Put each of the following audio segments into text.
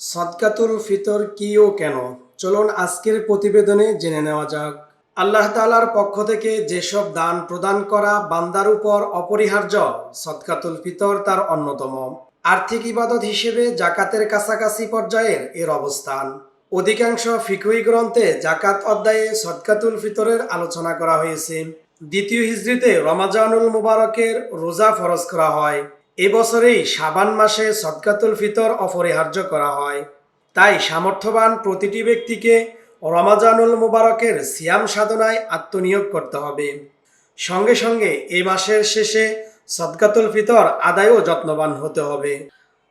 সদকাতুল ফিতর কি ও কেন? চলুন আজকের প্রতিবেদনে জেনে নেওয়া যাক। আল্লাহ তাআলার পক্ষ থেকে যেসব দান প্রদান করা বান্দার উপর অপরিহার্য, সদকাতুল ফিতর তার অন্যতম। আর্থিক ইবাদত হিসেবে জাকাতের কাছাকাছি পর্যায়ের এর অবস্থান। অধিকাংশ ফিকুই গ্রন্থে জাকাত অধ্যায়ে সদকাতুল ফিতরের আলোচনা করা হয়েছে। দ্বিতীয় হিজড়িতে রমাজানুল মুবারকের রোজা ফরজ করা হয়। এবছরেই সাবান মাসে সদকাতুল ফিতর অপরিহার্য করা হয়। তাই সামর্থ্যবান প্রতিটি ব্যক্তিকে রমাজানুল মুবারকের সিয়াম সাধনায় আত্মনিয়োগ করতে হবে। সঙ্গে সঙ্গে এই মাসের শেষে সদকাতুল ফিতর আদায়ও যত্নবান হতে হবে।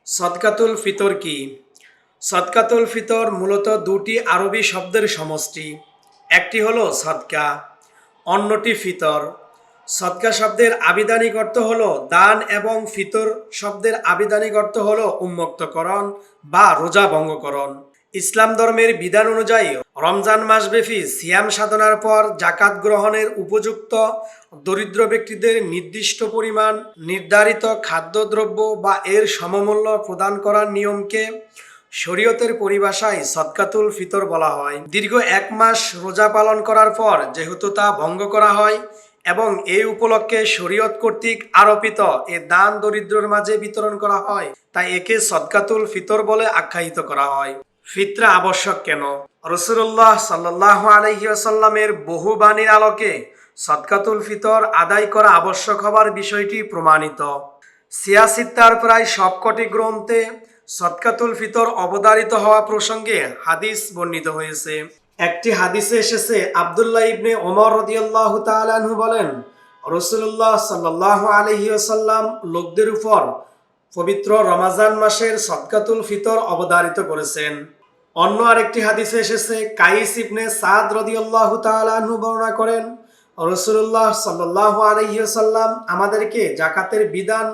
সদকাতুল ফিতর কি? সদকাতুল ফিতর মূলত দুটি আরবি শব্দের সমষ্টি। একটি হলো সদকা, অন্যটি ফিতর। সদকা শব্দের আবিধানিক অর্থ হলো দান এবং ফিতর শব্দের আবিধানিক অর্থ হলো উন্মুক্তকরণ বা রোজা ভঙ্গকরণ। ইসলাম ধর্মের বিধান অনুযায়ী রমজান মাসব্যাপী সিয়াম সাধনার পর জাকাত গ্রহণের উপযুক্ত দরিদ্র ব্যক্তিদের নির্দিষ্ট পরিমাণ নির্ধারিত খাদ্যদ্রব্য বা এর সমমূল্য প্রদান করার নিয়মকে শরীয়তের পরিভাষায় সদকাতুল ফিতর বলা হয়। দীর্ঘ এক মাস রোজা পালন করার পর যেহেতু তা ভঙ্গ করা হয় এবং এই উপলক্ষে শরীয়ত কর্তৃক আরোপিত এ দান দরিদ্রর মাঝে বিতরণ করা হয়। তাই একে সদকাতুল ফিতর বলে আখ্যায়িত করা হয়। ফিতরা আবশ্যক কেন? রসুল্লাহ সাল্লাহ আলহিসাল্লামের বহু বাণীর আলোকে সদকাতুল ফিতর আদায় করা আবশ্যক হবার বিষয়টি প্রমাণিত। সিয়াসিত্তার প্রায় সবকটি গ্রন্থে সদকাতুল ফিতর অবধারিত হওয়া প্রসঙ্গে হাদিস বর্ণিত হয়েছে। একটি হাদিসে এসেছে, আবদুল্লাহ ইবনে ওমর রদিয়াল্লাহ তালাহু বলেন রসুল্লাহ সাল্লাহ আলহিউসাল্লাম লোকদের উপর পবিত্র রমাজান মাসের সদকাতুল ফিতর অবধারিত করেছেন। অন্য আরেকটি হাদিসে এসেছে, কাইস ইবনে সাদ রদিয়াল্লাহ তালাহু বর্ণনা করেন রসুল্লাহ সাল্লাহ আলহিউসাল্লাম আমাদেরকে জাকাতের বিধান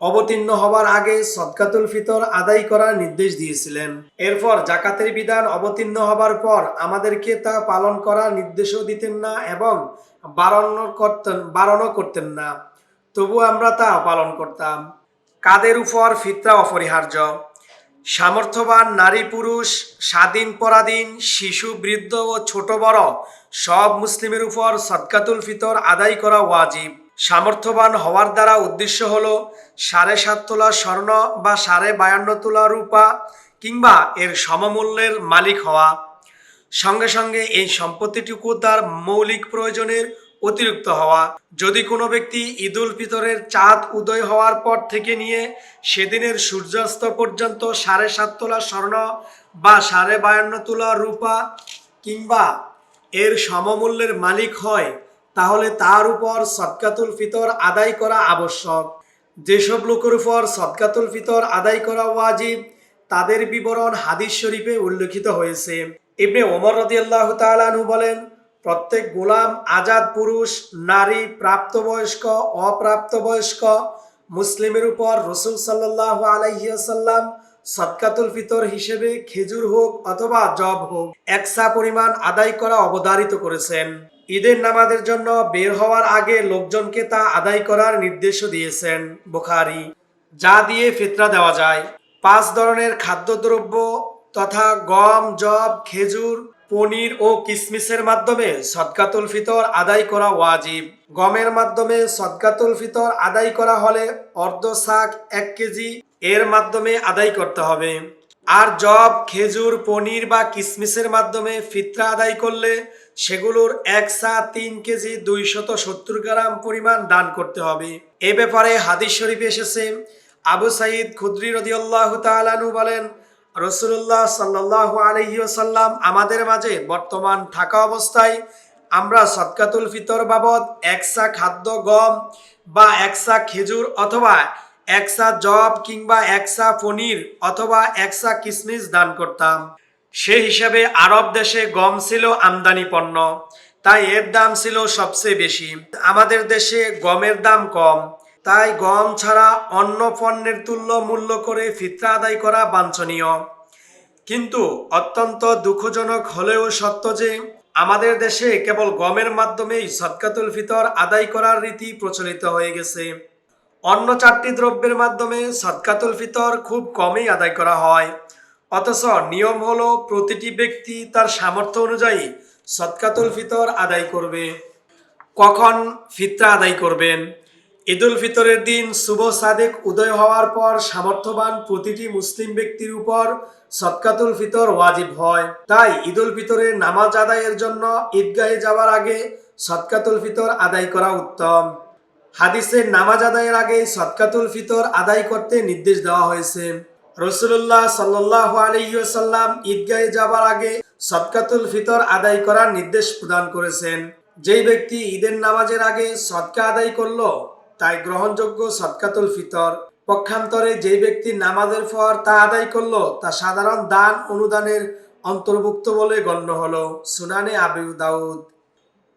অবতীর্ণ হবার আগে সদকাতুল ফিতর আদায় করার নির্দেশ দিয়েছিলেন। এরপর জাকাতের বিধান অবতীর্ণ হবার পর আমাদেরকে তা পালন করার নির্দেশও দিতেন না এবং বারণ করতেন, বারণও করতেন না। তবু আমরা তা পালন করতাম। কাদের উপর ফিতরা অপরিহার্য? সামর্থ্যবান নারী পুরুষ, স্বাধীন পরাধীন, শিশু, বৃদ্ধ ও ছোট বড় সব মুসলিমের উপর সদকাতুল ফিতর আদায় করা ওয়াজিব। সামর্থ্যবান হওয়ার দ্বারা উদ্দেশ্য হল সাড়ে সাত তোলা স্বর্ণ বা সাড়ে বায়ান্ন তোলা রূপা কিংবা এর সমমূল্যের মালিক হওয়া। সঙ্গে সঙ্গে এই সম্পত্তিটুকু তার মৌলিক প্রয়োজনের অতিরিক্ত হওয়া। যদি কোনো ব্যক্তি ঈদুল ফিতরের চাঁদ উদয় হওয়ার পর থেকে নিয়ে সেদিনের সূর্যাস্ত পর্যন্ত সাড়ে সাত তোলা স্বর্ণ বা সাড়ে বায়ান্ন তোলা রূপা কিংবা এর সমমূল্যের মালিক হয় তাহলে তার উপর সদকাতুল ফিতর আদায় করা আবশ্যক। যেসব লোকের উপর সদকাতুল ফিতর আদায় করা ওয়াজিব, তাদের বিবরণ হাদিস শরীফে উল্লেখিত হয়েছে। ইবনে ওমর রদিয়াল্লাহ তালানহু বলেন, প্রত্যেক গোলাম আজাদ পুরুষ, নারী, প্রাপ্তবয়স্ক, অপ্রাপ্তবয়স্ক, মুসলিমের উপর রসুল সাল্লাহ আলাইসাল্লাম সদকাতুল ফিতর হিসেবে খেজুর হোক অথবা জব হোক, একসা পরিমাণ আদায় করা অবধারিত করেছেন। ঈদের নামাজের জন্য বের হওয়ার আগে লোকজনকে তা আদায় করার নির্দেশও দিয়েছেন বুখারি। যা দিয়ে ফিতরা দেওয়া যায়। পাঁচ ধরনের খাদ্যদ্রব্য তথা গম, জব, খেজুর, পনির ও কিসমিসের মাধ্যমে সদকাতুল ফিতর আদায় করা ওয়াজিব। গমের মাধ্যমে সদকাতুল ফিতর আদায় করা হলে অর্ধ শাক, এক কেজি এর মাধ্যমে আদায় করতে হবে। আর জব, খেজুর, পনির বা কিসমিসের মাধ্যমে ফিতরা আদায় করলে সেগুলোর এক সা তিন কেজি দুইশত সত্তর গ্রাম পরিমাণ দান করতে হবে। এ ব্যাপারে হাদিস শরীফে এসেছে, আবু সাইদ খুদ্রি রদিয়াল্লাহ তালানু বলেন রসুল্লাহ সাল্লাহ আলহিউসাল্লাম আমাদের মাঝে বর্তমান থাকা অবস্থায় আমরা সৎকাতুল ফিতর বাবদ একসা খাদ্য, গম বা একসা খেজুর অথবা একসা জব কিংবা একসা পনির অথবা একসা কিসমিস দান করতাম। সে হিসাবে আরব দেশে গম ছিল আমদানি পণ্য, তাই এর দাম ছিল সবচেয়ে বেশি। আমাদের দেশে গমের দাম কম, তাই গম ছাড়া অন্য পণ্যের তুল্য মূল্য করে ফিতরা আদায় করা বাঞ্ছনীয়। কিন্তু অত্যন্ত দুঃখজনক হলেও সত্য যে, আমাদের দেশে কেবল গমের মাধ্যমেই সদকাতুল ফিতর আদায় করার রীতি প্রচলিত হয়ে গেছে। অন্য চারটি দ্রব্যের মাধ্যমে সদকাতুল ফিতর খুব কমই আদায় করা হয়। অথচ নিয়ম হলো প্রতিটি ব্যক্তি তার সামর্থ্য অনুযায়ী সৎকাতুল ফিতর আদায় করবে। কখন ফিতরা আদায় করবেন? ঈদুল ফিতরের দিন শুভ সাদেক উদয় হওয়ার পর সামর্থ্যবান প্রতিটি মুসলিম ব্যক্তির উপর সৎকাতুল ফিতর ওয়াজিব হয়। তাই ঈদুল ফিতরের নামাজ আদায়ের জন্য ঈদগাহে যাওয়ার আগে সৎকাতুল ফিতর আদায় করা উত্তম। হাদিসের নামাজ আদায়ের আগে সৎকাতুল ফিতর আদায় করতে নির্দেশ দেওয়া হয়েছে। রসুল্লাহ সাল্লাহ আলহিসাল্লাম ঈদগাহে যাবার আগে সৎকাতুল ফিতর আদায় করার নির্দেশ প্রদান করেছেন। যেই ব্যক্তি ঈদের নামাজের আগে সৎকা আদায় করল, তাই গ্রহণযোগ্য সৎকাতুল ফিতর। পক্ষান্তরে যেই ব্যক্তি নামাজের পর তা আদায় করল, তা সাধারণ দান অনুদানের অন্তর্ভুক্ত বলে গণ্য হলো, সুনানে আবু দাউদ।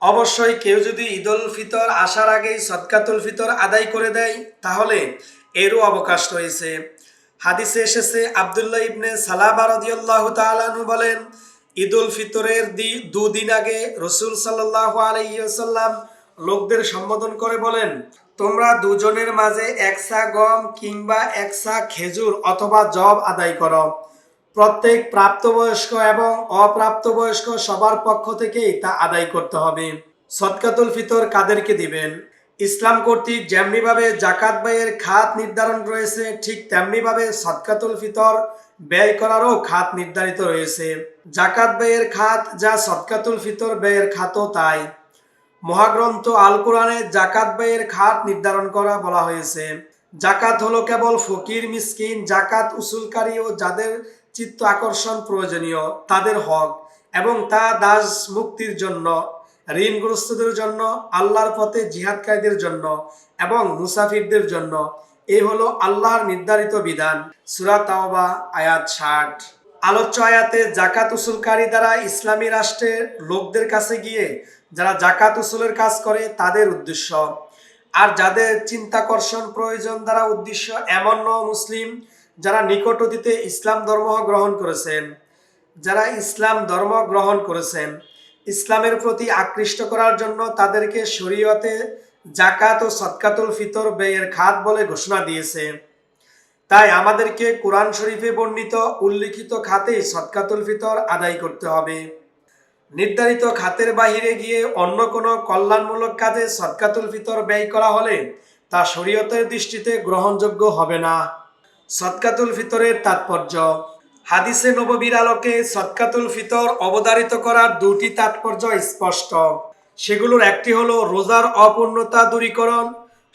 অবশ্যই কেউ যদি ঈদুল ফিতর আসার আগেই সদকাতুল ফিতর আদায় করে দেয়, তাহলে এরও অবকাশ রয়েছে। হাদিসে এসেছে, আবদুল্লাহ ইবনে সালাবা রাদিয়াল্লাহু তাআলাহু বলেন, ঈদুল ফিতরের দি, দুদিন আগে রসুল সাল্লাল্লাহু আলাইহি ওয়াসাল্লাম লোকদের সম্বোধন করে বলেন, তোমরা দুজনের মাঝে একসা গম কিংবা একসা খেজুর অথবা জব আদায় করো। প্রত্যেক প্রাপ্তবয়স্ক এবং অপ্রাপ্তবয়স্ক সবার পক্ষ থেকেই তা আদায় করতে হবে। সদকাতুল ফিতর কাদেরকে দিবেন? ইসলাম কর্তৃক যেমনিভাবে জাকাত ব্যয়ের খাত নির্ধারণ রয়েছে, ঠিক তেমনিভাবে সদকাতুল ফিতর ব্যয় করারও খাত নির্ধারিত রয়েছে। জাকাত ব্যয়ের খাত যা সদকাতুল ফিতর ব্যয়ের খাতও তাই। মহাগ্রন্থ আল কোরআনে জাকাত ব্যয়ের খাত নির্ধারণ করা বলা হয়েছে। জাকাত হলো কেবল ফকির, মিসকিন, জাকাত উসুলকারী ও যাদের চিত্ত আকর্ষণ প্রয়োজনীয়, তাদের হক এবং তা দাস মুক্তির জন্য ঋণগ্রস্তদের জন্য, আল্লাহর পথে জিহাদকারীদের জন্য এবং মুসাফিরদের জন্য। এ হলো আল্লাহর নির্ধারিত বিধান। সুরা তাওবা, আয়াত ষাট। আলোচ্য আয়াতে জাকাত উসুলকারী দ্বারা ইসলামী রাষ্ট্রের লোকদের কাছে গিয়ে যারা জাকাত উসুলের কাজ করে, তাদের উদ্দেশ্য। আর যাদের চিন্তাকর্ষণ প্রয়োজন দ্বারা উদ্দেশ্য, এমন ন মুসলিম যারা নিকট অতীতে ইসলাম ধর্ম গ্রহণ করেছেন। যারা ইসলাম ধর্ম গ্রহণ করেছেন। ইসলামের প্রতি আকৃষ্ট করার জন্য তাদেরকে শরীয়তে জাকাত ও সৎকাতুল ফিতর ব্যয়ের খাত বলে ঘোষণা দিয়েছে। তাই আমাদেরকে কোরআন শরীফে বর্ণিত উল্লিখিত খাতেই সৎকাতুল ফিতর আদায় করতে হবে। নির্ধারিত খাতের বাহিরে গিয়ে অন্য কোনো কল্যাণমূলক কাজে সৎকাতুল ফিতর ব্যয় করা হলে তা শরীয়তের দৃষ্টিতে গ্রহণযোগ্য হবে না। সৎকাতুল ফিতরের তাৎপর্য হাদিসে নববীর আলোকে সৎকাতুল ফিতর অবধারিত করার দুটি তাৎপর্য স্পষ্ট। সেগুলোর একটি হলো রোজার অপূর্ণতা দূরীকরণ,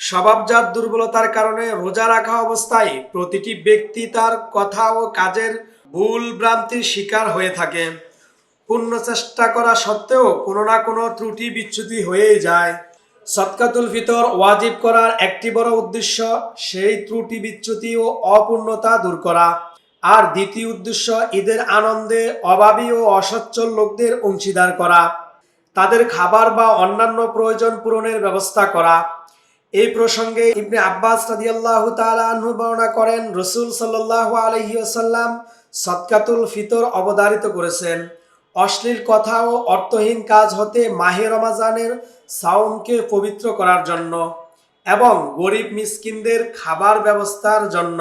স্বভাবজাত দুর্বলতার কারণে রোজা রাখা অবস্থায় প্রতিটি ব্যক্তি তার কথা ও কাজের ভুল ভ্রান্তির শিকার হয়ে থাকে। পূর্ণ চেষ্টা করা সত্ত্বেও কোনো না কোনো ত্রুটি বিচ্যুতি হয়েই যায়। সৎকাতুল ফিতর ওয়াজিব করার একটি বড় উদ্দেশ্য, সেই ত্রুটি বিচ্যুতি ও অপূর্ণতা দূর করা। আর দ্বিতীয় উদ্দেশ্য ঈদের আনন্দে অভাবী ও অসচ্ছল লোকদের অংশীদার করা, তাদের খাবার বা অন্যান্য প্রয়োজন পূরণের ব্যবস্থা করা। এই প্রসঙ্গে ইবনে আব্বাস রাদিয়াল্লাহু তাআলা আনহু বর্ণনা করেন, রসুল সাল্লাল্লাহু আলাইহি ওয়াসাল্লাম সৎকাতুল ফিতর অবধারিত করেছেন। অশ্লীল কথা ও অর্থহীন কাজ হতে মাহে রমাজানের সাউমকে পবিত্র করার জন্য এবং গরিব মিসকিনদের খাবার ব্যবস্থার জন্য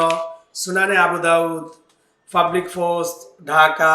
সুনানে আবু দাউদ। Public force Dhaka